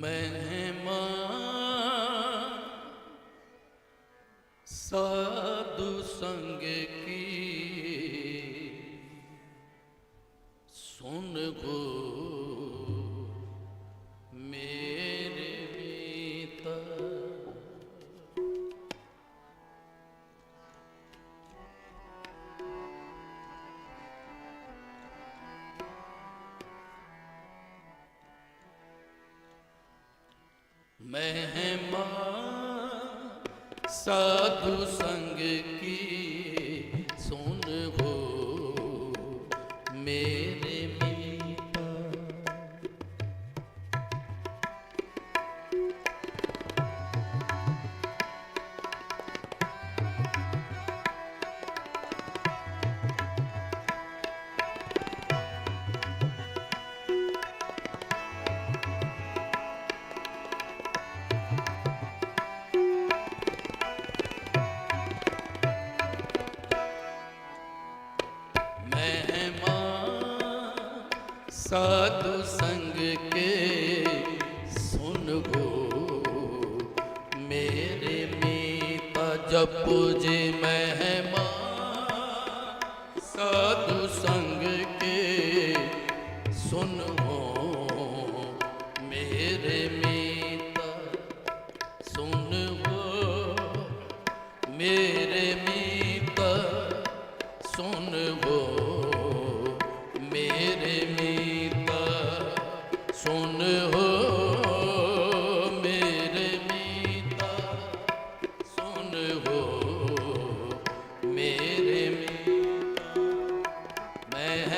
man. ਮਹਿਮਾ ਸਾਧੂ ਸੰਗ ਕੀ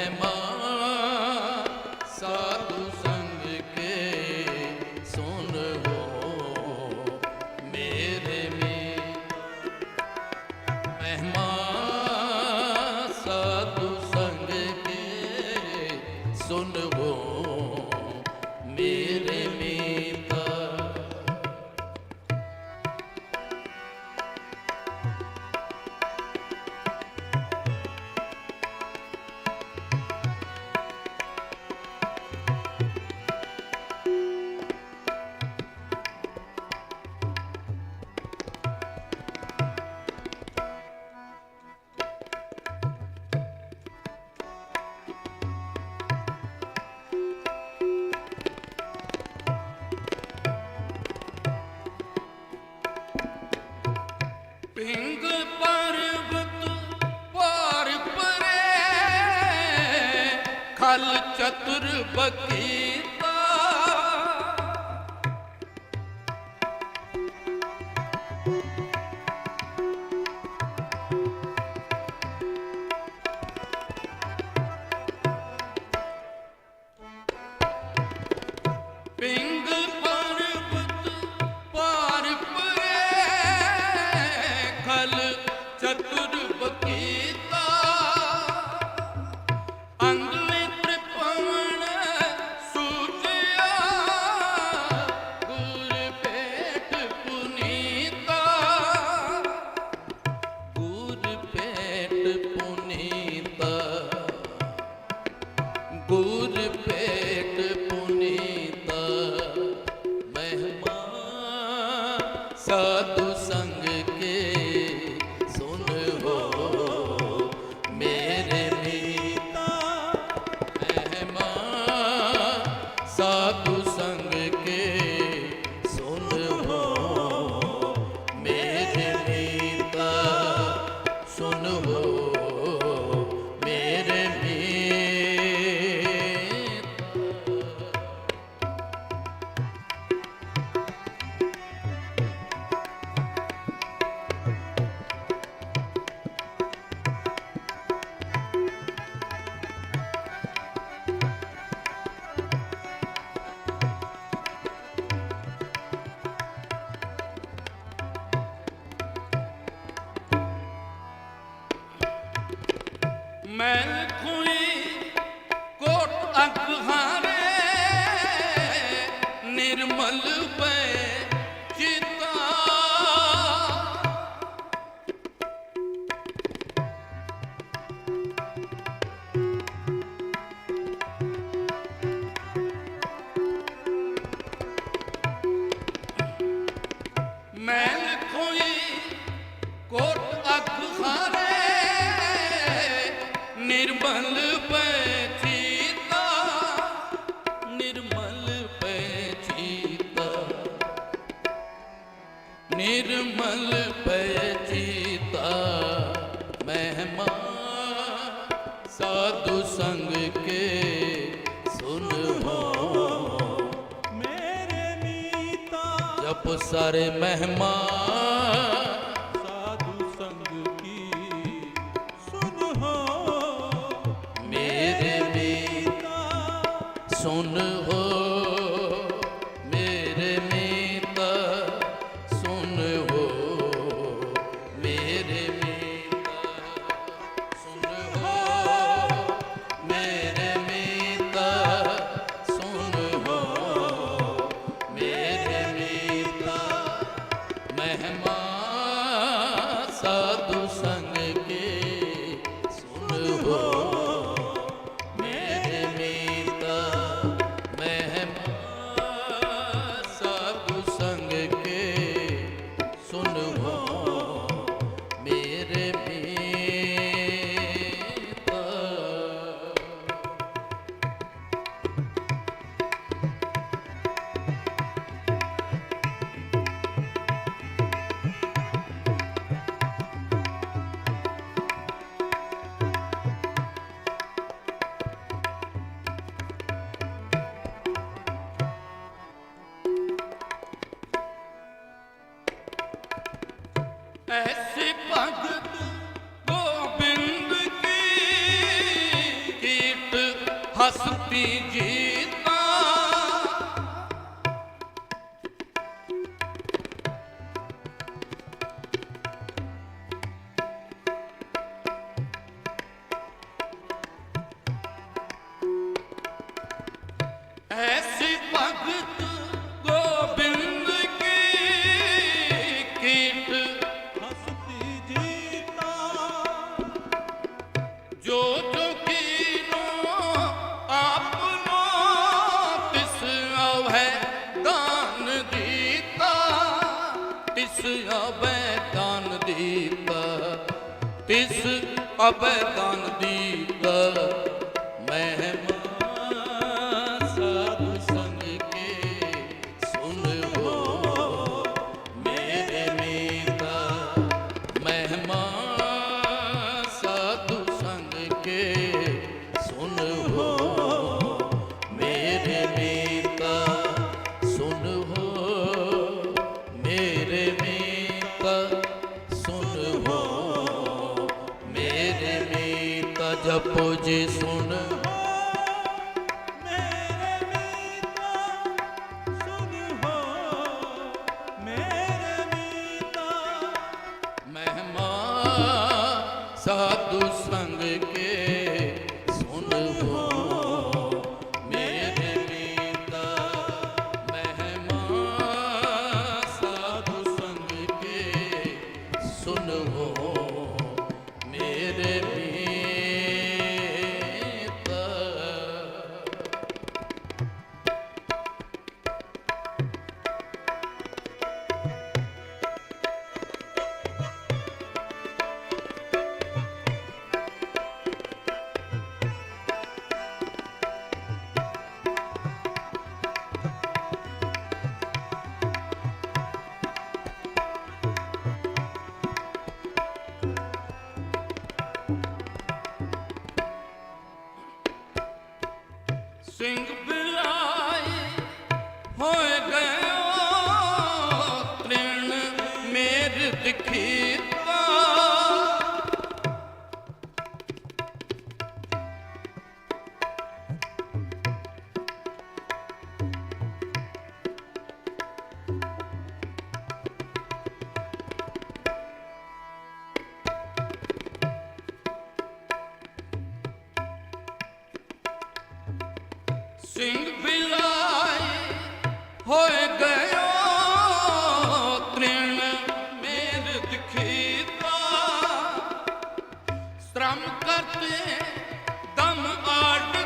है माँ ਚਲ ਚਤੁਰ ਬਕੀ ਸਾਧੂ ਸੰਗ ਕੇ ਸੁਨ ਹੋ। ਮੇਰੇ ਮੀਤਾ। ਜਪ ਸਾਰੇ ਮਹਿਮਾ। ਸਾਧੂ ਸੰਗ ਕੀ ਸੁਨ ਹੋ। ਮੇਰੇ ਮੀਤਾ। ਸੁਨ ਹਸਤੀ ਜੀਤਾ। ਐਸੀ ਭਗਤ ਗੋਬਿੰਦ ਕੀ ਕੀਟ ਹਸਤੀ ਜੀਤਾ। ਜੋ ਬਾਬੇ ਤਨ ਦੀਪ। podes um ਕਰਮ ਕਰਤੇ ਦਮ ਆਟ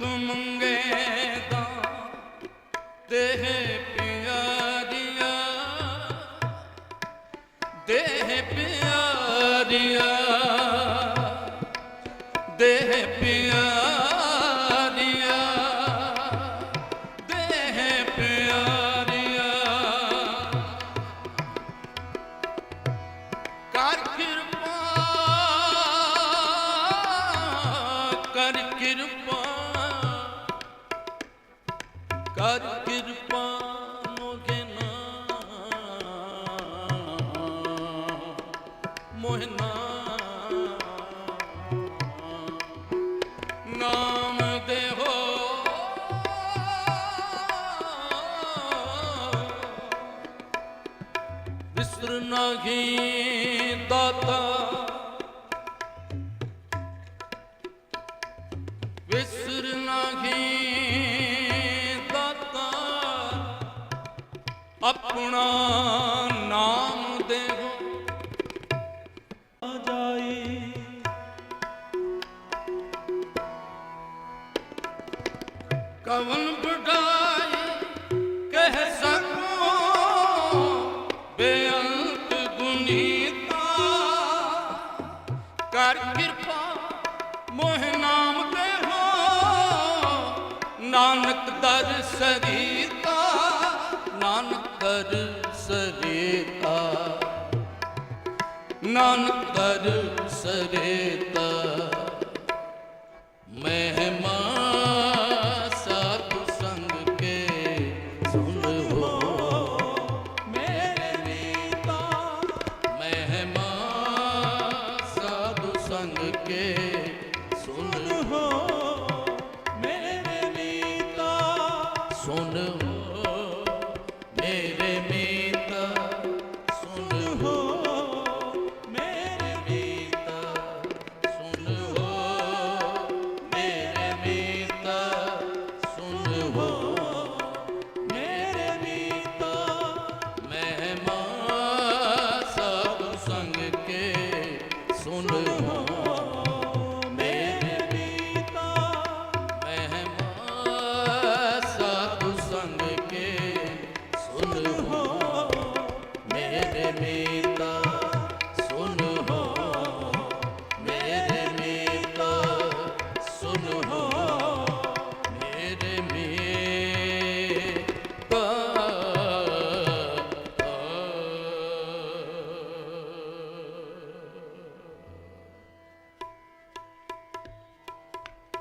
ਤੂੰ ਮੰਗੇ ਦਾ ਦੇਹ ਕਰ ਕਿਰਪਾ ਮੋਗੇ ਨਾ ਮੋਹਨਾ ਨਾਮ ਦੇਹੋ। ਵਿਸਰ ਨਾਹੀ ਦਾਤਾ ਵਿਸਰ ਨਾਹੀ ਆਪਣਾ ਨਾਮ ਦੇਹੋ ਆ ਜਾਈ। ਕਵਨ ਬੜਾਈ ਕਹਿ ਸਕੋ ਬੇਅੰਤ ਗੁਨੀਤਾ। ਕਰ ਕਿਰਪਾ ਮੋਹ ਨਾਮ ਤੇ ਹੋ ਨਾਨਕ ਦਰ ਸਰੀਤਾ। ਨਾਨਕ ਨਾਨਕ ਦਰ ਸਰੀਤਾ